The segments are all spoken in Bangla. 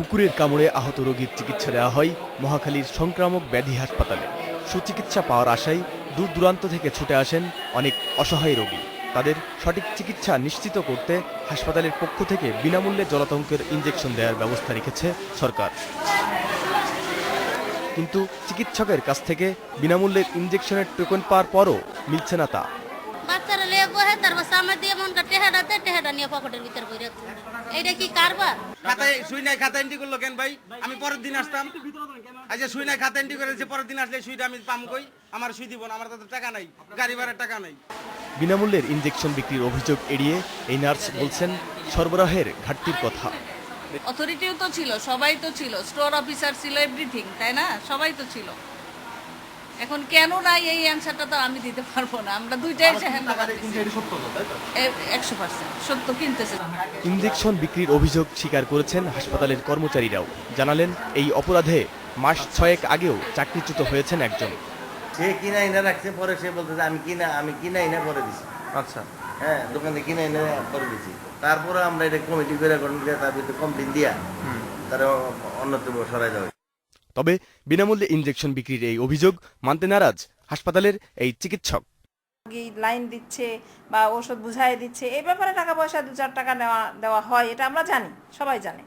কুকুরের কামড়ে আহত রোগীর চিকিৎসা দেওয়া হয় মহাখালীর সংক্রামক ব্যাধি হাসপাতালে। সুচিকিৎসা পাওয়ার আশায় দূর দূরান্ত থেকে ছুটে আসেন অনেক অসহায় রোগী। তাদের সঠিক চিকিৎসা নিশ্চিত করতে হাসপাতালের পক্ষ থেকে বিনামূল্যে জলাতঙ্কের ইঞ্জেকশন দেওয়ার ব্যবস্থা রেখেছে সরকার। কিন্তু চিকিৎসকের কাছ থেকে বিনামূল্যের ইঞ্জেকশনের টোকন পাওয়ার পরও মিলছে না তা। লিয়ে বহে তারপর সামনে দিয়ে টেহাডাতে টেহাডা নিয়ে পকেটের ভিতর করে এইটা কি কারবার? খাতায় সুই নাই খাতা এন্ট্রি করল কেন ভাই? আমি পরের দিন আসতাম। আচ্ছা সুই নাই খাতা এন্ট্রি করেছে পরের দিন আসলে সুইটা আমি পাম কই? আমার সুই দিব না আমার তো টাকা নাই গাড়ি ভাড়ার টাকা নাই। বিনামূল্যের ইঞ্জেকশন বিক্রির অভিযোগ এড়িয়ে এই নার্স বলছেন সরবরাহের ঘাটতির কথা। অথরিটিও তো ছিল সবাই তো ছিল স্টোর অফিসার ছিল এভরিথিং তাই না? সবাই তো ছিল। এখন কেন নাই এই অ্যান্সারটা তো আমি দিতে পারব না। আমরা দুইটাই একশো পার্সেন্ট সত্য কিনতেছে। ইঞ্জেকশন বিক্রির অভিযোগ স্বীকার করেছেন হাসপাতালের কর্মচারীরাও। জানালেন এই অপরাধে মাস ছয়েক আগেও চাকরিচ্যুত হয়েছেন একজন। সে কিনা এনে রাখছে পরে সে বলতেছে আমি কিনা আমি কিনা এনে পরে দিছি। আচ্ছা। হ্যাঁ দোকানে কিনা এনে পরে দিছি। তারপরে আমরা এটা কমিটি করে গঠন করে তার ভিতরে কমপ্লেন দিয়া তারা অন্যত্র সরাই দেওয়া। তবে বিনামূল্যে ইঞ্জেকশন বিক্রির এই অভিযোগ মানতে নারাজ হাসপাতালের এই চিকিৎসক। রোগী লাইন দিচ্ছে বা ওষুধ বুঝাই দিচ্ছে এই ব্যাপারে টাকা পয়সা দু চার টাকা নেওয়া দেওয়া হয় এটা আমরা জানি সবাই জানে।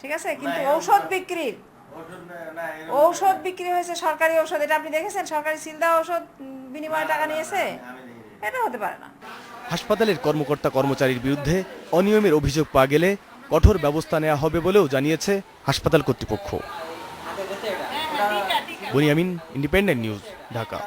ঠিক আছে? কিন্তু ঔষধ বিক্রির ঔষধ বিক্রি হয়েছে সরকারি ঔষধ এটা আপনি দেখেছেন? সরকারি সিল দেওয়া ঔষধ বিনিময়ে টাকা নিয়েছে? এটা হতে পারে না। হাসপাতালের কর্মকর্তা কর্মচারীর বিরুদ্ধে অনিয়মের অভিযোগ পাওয়া গেলে কঠোর ব্যবস্থা নেওয়া হবে বলেও জানিয়েছে হাসপাতাল কর্তৃপক্ষ। Boniamin independent news Dhaka